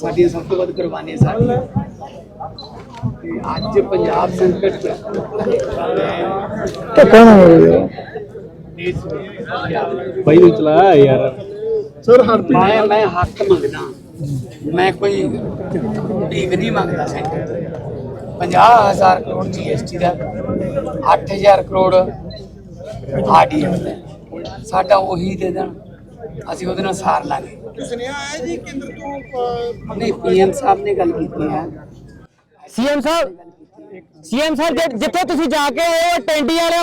ਸਾਡੀਆਂ ਸਭ ਤੋਂ ਵੱਧ ਕੁਰਬਾਨੀਆਂ ਸਾਡੀਆਂ ਤੇ ਅੱਜ ਪੰਜਾਬ ਸੰਕਟ ਚ ਧੱਕਾ ਨਾ ਹੋਵੇ ਬਾਈ ਨੇ ਚਲਾਇਆ ਯਾਰ। ਸਰ ਹਰਪ੍ਰੀਤ। ਮੈਂ ਮੈਂ ਹੱਕ ਮੰਗਦਾ। ਮੈਂ ਕੋਈ ਭੀਖ ਨਹੀਂ ਮੰਗਦਾ ਸੈਂਟਰ ਤੋਂ। 50000 ਕਰੋੜ ਜੀਐਸਟੀ ਦਾ 8000 ਕਰੋੜ ਆਰਡੀਐਫ ਦਾ। ਸਾਡਾ ਉਹੀ ਦੇ ਦੇਣ। ਅਸੀਂ ਉਹਦੇ ਨਾਲ ਸਾਰ ਲਾਂਗੇ। ਸੁਨੇਹਾ ਆਇਆ ਜੀ ਕੇਂਦਰ ਤੋਂ ਅਹ, ਨਹੀਂ ਪੀਐਮ ਸਾਹਿਬ ਨੇ ਗੱਲ ਕੀਤੀ ਹੈ। ਸੀਐਮ ਸਾਹਿਬ ਸੀਐਮ ਸਾਹਿਬ ਜਿ- ਜਿੱਥੇ ਤੁਸੀਂ ਜਾ ਕੇ ਆਏ ਹੋ ਟੈਂਡੀ ਵਾਲੇ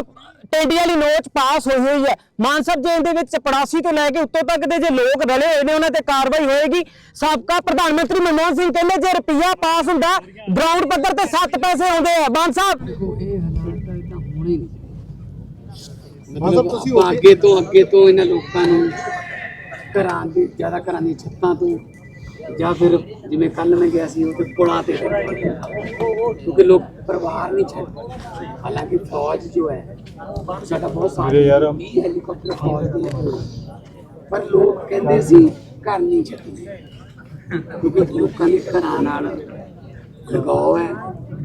ਟੈਂਡੀ ਵਾਲੀ ਨੋਚ ਪਾਸ ਹੋਈ ਹੋਈ ਹੈ। ਮਾਨ ਸਾਹਿਬ ਜੇਲ੍ਹ ਦੇ ਵਿੱਚ ਚਪੜਾਸੀ ਤੋਂ ਲੈ ਕੇ ਉੱਤੋਂ ਤੱਕ ਦੇ ਜੇ ਲੋਕ ਰਲੇ ਹੋਏ ਨੇ ਉਹਨਾਂ ਤੇ ਕਾਰਵਾਈ ਹੋਏਗੀ। ਸਾਬਕਾ ਪ੍ਰਧਾਨ ਮੰਤਰੀ ਮਨਮੋਹਨ ਸਿੰਘ ਕਹਿੰਦੇ ਜੇ ਰੁਪਈਆ ਪਾਸ ਹੁੰਦਾ ਗਰਾਊਂਡ ਪੱਧਰ ਤੇ 7 ਪੈਸੇ ਆਉਂਦੇ ਆ। ਮਾਨ ਸਾਹਿਬ। ਦੇਖੋ ਇਹ ਹਾਲਾਤ ਤਾਂ ਇਦਾਂ ਹੋਣੇ ਨਹੀਂ ਮਤਲਬ ਤੁਸੀਂ ਅੱਗੇ ਤੋਂ ਅੱਗੇ ਤੋਂ ਇਹਨਾਂ ਲੋਕਾਂ ਨੂੰ ਘਰਾਂ ਦੇ ਜ਼ਿਆਦਾ ਘਰਾਂ ਦੀਆਂ ਛੱਤਾਂ ਤੋਂ ਜਾਂ ਫਿਰ ਜਿਵੇਂ ਕੱਲ ਮੈਂ ਗਿਆ ਸੀ ਉਹ ਤੇ ਪੁਲਾਂ ਤੇ ਕਿਉਂਕਿ ਲੋਕ ਪਰਿਵਾਰ ਨਹੀਂ ਛੱਡਦੇ ਹਾਲਾਂਕਿ ਫੌਜ ਜੋ ਹੈ ਸਾਡਾ ਬਹੁਤ ਯਾਰ। ਵੀ ਹੈਲੀਕਾਪਟਰ ਫੌਜ ਦੇ ਹੋਏ। ਪਰ ਲੋਕ ਕਹਿੰਦੇ ਸੀ ਘਰ ਨਹੀਂ ਛੱਡਦੇ ਕਿਉਂਕਿ ਲੋਕਾਂ ਦੇ ਘਰਾਂ ਨਾਲ ਲਗਾਓ ਹੈ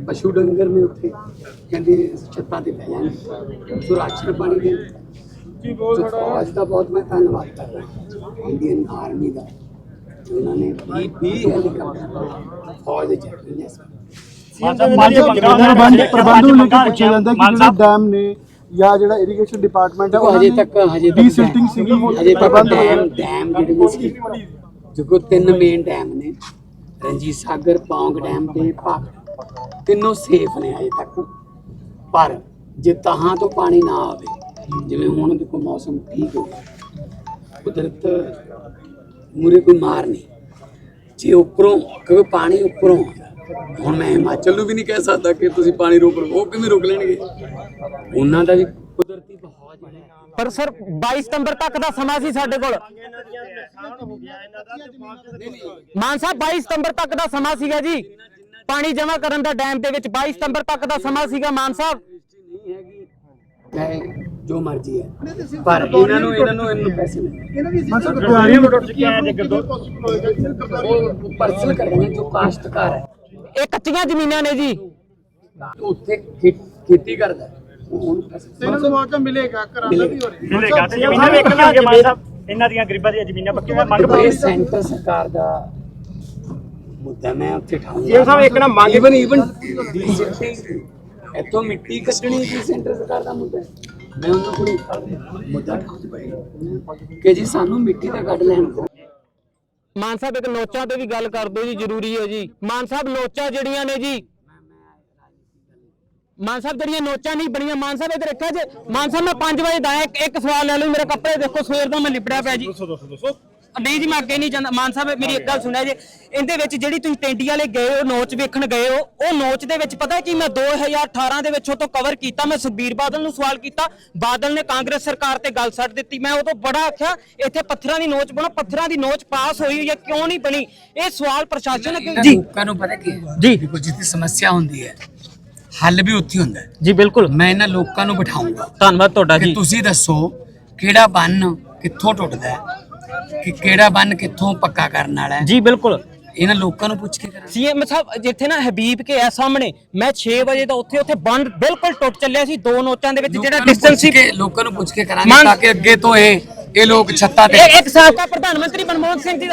ਪਸ਼ੂ ਡੰਗਰ ਨੇ ਉੱਥੇ ਕਹਿੰਦੇ ਛੱਤਾਂ ਤੇ ਬਹਿ ਜਾਣ ਸੋ ਰਾਸ਼ਨ ਪਾਣੀ ਦੇ ਜੀ ਬਹੁਤ ਫੌਜ ਦਾ ਬਹੁਤ ਮੈਂ ਧੰਨਵਾਦ ਕਰਦਾ। ਇੰਡੀਅਨ ਆਰਮੀ ਦਾ। ਉਹਨਾਂ ਨੇ 20 20 ਹੈਲੀਕਾਪਟਰ ਫੌਜ ਦੇ ਚੱਕੀ ਨੇ ਪ੍ਰਬੰਧ ਪ੍ਰਬੰਧ ਨੂੰ ਲੈ ਕੇ ਪੁੱਛਿਆ ਜਾਂਦਾ ਕਿ ਜਿਹੜੇ ਡੈਮ ਨੇ ਜਾਂ ਜਿਹੜਾ ਇਰੀਗੇਸ਼ਨ ਡਿਪਾਰਟਮੈਂਟ ਹੈ ਦੇਖੋ ਹਜੇ ਤੱਕ ਹਜੇ ਤੱਕ ਡੀਸਿਲਟਿੰਗ ਸੀਗੀ ਹਜੇ ਤੱਕ ਪ੍ਰਬੰਧ ਡੈਮ ਡੈਮ ਜਿਹੜੇ ਨੇ ਸੀ ਜੋ ਤਿੰਨ ਮੇਨ ਡੈਮ ਨੇ ਰਣਜੀਤ ਸਾਗਰ ਪੌਂਗ ਡੈਮ ਤੇ ਭਾਗ ਤਿੰਨੋਂ ਸੇਫ ਨੇ ਹਜੇ ਤੱਕ। ਪਰ ਜੇ ਤਹਾਂ ਤੋਂ ਪਾਣੀ ਨਾ ਆਵੇ ਜਿਵੇਂ ਹੁਣ ਦੇਖੋ ਮੌਸਮ ਠੀਕ ਹੋ ਗਿਆ। ਕੁਦਰਤ ਮੂਰੇ ਕੋਈ ਮਾਰ ਨਹੀਂ। ਜੇ ਉੱਪਰੋਂ ਕਿਉਂਕਿ ਪਾਣੀ ਉੱਪਰੋਂ। ਹੁਣ ਮੈਂ ਹਿਮਾਚਲ ਨੂੰ ਵੀ ਨਹੀਂ ਕਹਿ ਸਕਦਾ ਕਿ ਤੁਸੀਂ ਪਾਣੀ ਰੋਕ ਲਓ ਉਹ ਕਿਵੇਂ ਰੋਕ ਲੈਣਗੇ? ਉਹਨਾਂ ਦਾ ਵੀ ਕੁਦਰਤੀ ਬਹਾਅ ਜਿਹੜਾ ਪਰ ਸਰ 22 ਸਤੰਬਰ ਤੱਕ ਦਾ ਸਮਾਂ ਸੀ ਸਾਡੇ ਕੋਲ। ਮਾਨ ਸਾਹਿਬ 22 ਸਤੰਬਰ ਤੱਕ ਦਾ ਸਮਾਂ ਸੀਗਾ ਜੀ। ਪਾਣੀ ਜਮ੍ਹਾਂ ਕਰਨ ਦਾ ਡੈਮ ਦੇ ਵਿੱਚ 22 ਸਤੰਬਰ ਤੱਕ ਦਾ ਸਮਾਂ ਸੀਗਾ ਮਾਨ ਸਾਹਿਬ। ਨਹੀਂ ਹੈਗੀ। ਚਾਹੇ ਜੋ ਮਰਜ਼ੀ ਹੈ। ਪਰ ਇਹਨਾਂ ਨੂੰ ਇਹਨਾਂ ਨੂੰ ਇਹਨੂੰ ਪੈਸੇ ਮਿਲਣਗੇ ਮਤਲਬ ਤਿਆਰੀ ਟੁੱਟ ਚੁੱਕੀ ਹੈ ਜੇ ਗੱਦੋਂ ਪੋਸੀਬਲ ਹੋਏਗਾ ਕਿ ਸਰਕਾਰ ਉਹ ਪਰਸਨਲ ਕਰਨਗੇ ਜੋ ਕਾਸ਼ਤਕਾਰ ਹੈ। ਇਹ ਕੱਚੀਆਂ ਜ਼ਮੀਨਾਂ ਨੇ ਜੀ। ਉੱਥੇ ਖੇਤੀ ਕਰਦਾ ਇਹਨਾਂ ਨੂੰ ਮੁਆਵਜ਼ਾ ਮਿਲੇਗਾ ਘਰਾਂ ਦਾ ਵੀ ਹੋ ਰਿਹਾ ਮਿਲੇਗਾ ਤੇ ਜ਼ਮੀਨਾਂ ਵੇਖਣਾ ਜੇ ਮਾਨ ਸਾਹਿਬ। ਇਹਨਾਂ ਦੀਆਂ ਗਰੀਬਾਂ ਦੀਆਂ ਜ਼ਮੀਨਾਂ ਪੱਕੀਆਂ ਮੰਗ ਇਹ ਸੈਂਟਰ ਸਰਕਾਰ ਦਾ ਮੁੱਦਾ ਮੈਂ ਉੱਥੇ ਠਾਉਂਗਾ ਸੀਐਮ ਸਾਹਿਬ ਇੱਕ ਨਾ ਮੰਗ- ਇਵਨ ਇਵਨ ਇੱਥੋਂ ਮਿੱਟੀ ਕੱਢਣੀ ਵੀ ਸੈਂਟਰ ਸਰਕਾਰ ਦਾ ਮੁੱਦਾ। ਹੈ ਮੈਂ ਉਹਨਾਂ ਕੋਲ ਮੁੱਦਾ ਠਾਉਂਦਾ ਪਈ ਕਿ ਜੀ ਸਾਨੂੰ ਮਿੱਟੀ ਦਾ ਕੱਢ ਲੈਣ ਦਿਓ। ਮਾਨ ਸਾਹਿਬ ਇੱਕ ਨੋਚਾਂ ਤੇ ਵੀ ਗੱਲ ਕਰ ਦਿਓ ਜੀ ਜ਼ਰੂਰੀ ਹੈ ਜੀ। ਮਾਨ ਸਾਹਿਬ ਨੋਚਾਂ ਜਿਹੜੀਆਂ ਨੇ ਜੀ। ਮਾਨ ਸਾਹਿਬ ਜਿਹੜੀਆਂ ਨੋਚਾਂ ਨਹੀਂ ਬਣੀਆਂ ਮਾਨ ਸਾਹਿਬ ਇਧਰ ਰੱਖਿਆ ਜੇ। ਮਾਨ ਸਾਹਿਬ ਮੈਂ 5 ਵਜੇ ਦਾ ਇੱਕ ਇੱਕ ਸਵਾਲ ਲੈ ਲਓ ਮੇਰੇ ਕੱਪੜੇ ਦੇਖੋ ਸਵੇਰ ਦਾ ਮੈਂ ਲਿਪੜਿਆ ਪਿਆ ਜੀ। ਨਹੀਂ ਜੀ ਮੈਂ ਅੱਗੇ ਨਹੀਂ ਜਾਂਦਾ। ਮਾਨ ਸਾਹਿਬ ਮੇਰੀ ਇੱਕ ਗੱਲ ਸੁਣਿਆ ਜੇ। ਇਹਦੇ ਵਿੱਚ ਜਿਹੜੀ ਤੁਸੀਂ ਟੈਂਡੀ ਵਾਲੇ ਗਏ ਹੋ ਨੋਚ ਵੇਖਣ ਗਏ ਹੋ ਉਹ ਨੋਚ ਦੇ ਵਿੱਚ ਪਤਾ ਕੀ ਮੈਂ 2018 ਦੇ ਵਿੱਚ ਉਹ ਤੋਂ ਕਵਰ ਕੀਤਾ ਮੈਂ ਸੁਖਬੀਰ ਬਾਦਲ ਨੂੰ ਸਵਾਲ ਕੀਤਾ। ਬਾਦਲ ਨੇ ਕਾਂਗਰਸ ਸਰਕਾਰ ਤੇ ਗੱਲ ਛੱਡ ਦਿੱਤੀ। ਮੈਂ ਉਦੋਂ ਬੜਾ ਆਖਿਆ ਇੱਥੇ ਪੱਥਰਾਂ ਦੀ ਨੋਚ ਬਣੋ ਪੱਥਰਾਂ ਦੀ ਨੋਚ ਪਾਸ ਹੋਈ ਹੋਈ ਹੈ ਕਿਉਂ ਨਹੀਂ ਬਣੀ? ਇਹ ਸਵਾਲ ਪ੍ਰਸ਼ਾਸਨ ਅੱਗੇ ਜੀ। ਲੋਕਾਂ ਨੂੰ ਪਤਾ ਕੀ ਜੀ। ਦੇਖੋ ਜਿੱਥੇ ਸਮੱਸਿਆ ਹੁੰਦੀ ਹੈ ਹੱਲ ਵੀ ਉੱਥੇ ਹੁੰਦਾ ਜੀ ਬਿਲਕੁਲ। ਮੈਂ ਇਹਨਾਂ ਲੋਕਾਂ ਨੂੰ ਬਿਠਾਉਂਗਾ ਧੰਨਵਾਦ ਤੁਹਾਡਾ ਕਿ ਤੁਸੀਂ ਦੱਸੋ ਕਿਹੜਾ ਬੰਨ ਕਿੱਥੋਂ ਟੁੱਟਦਾ ਹੈ। ਕਿ ਕਿਹੜਾ ਬੰਨ ਕਿੱਥੋਂ ਪੱਕਾ ਕਰਨ ਵਾਲਾ ਹੈ? ਜੀ ਬਿਲਕੁਲ। ਇਹਨਾਂ ਲੋਕਾਂ ਨੂੰ ਪੁੱਛ ਕੇ ਕਰਾਂਗੇ। ਸੀਐਮ ਸਾਹਿਬ ਜਿੱਥੇ ਨਾ ਹਬੀਬ ਕੇ ਆ ਸਾਹਮਣੇ ਮੈਂ 6 ਵਜੇ ਦਾ ਉੱਥੇ ਉੱਥੇ ਬੰਦ ਬਿਲਕੁਲ ਟੁੱਟ ਚੱਲਿਆ ਸੀ ਦੋ ਨੋਚਾਂ ਦੇ ਵਿੱਚ ਜਿਹੜਾ ਡਿਸਟੈਂਸ ਸੀ। ਲੋਕਾਂ ਨੂੰ ਪੁੱਛ ਕੇ ਕਰਾਂਗੇ ਮਾਨ- ਤਾਂ ਕਿ ਅੱਗੇ ਤੋਂ ਇਹ ਇਹ ਲੋਕ ਛੱਤਾਂ ਤੇ ਇਹ ਇੱਕ ਸਾਬਕਾ ਪ੍ਰਧਾਨ ਮੰਤਰੀ ਮਨਮੋਹਨ ਸਿੰਘ ਜੀ ਦਾ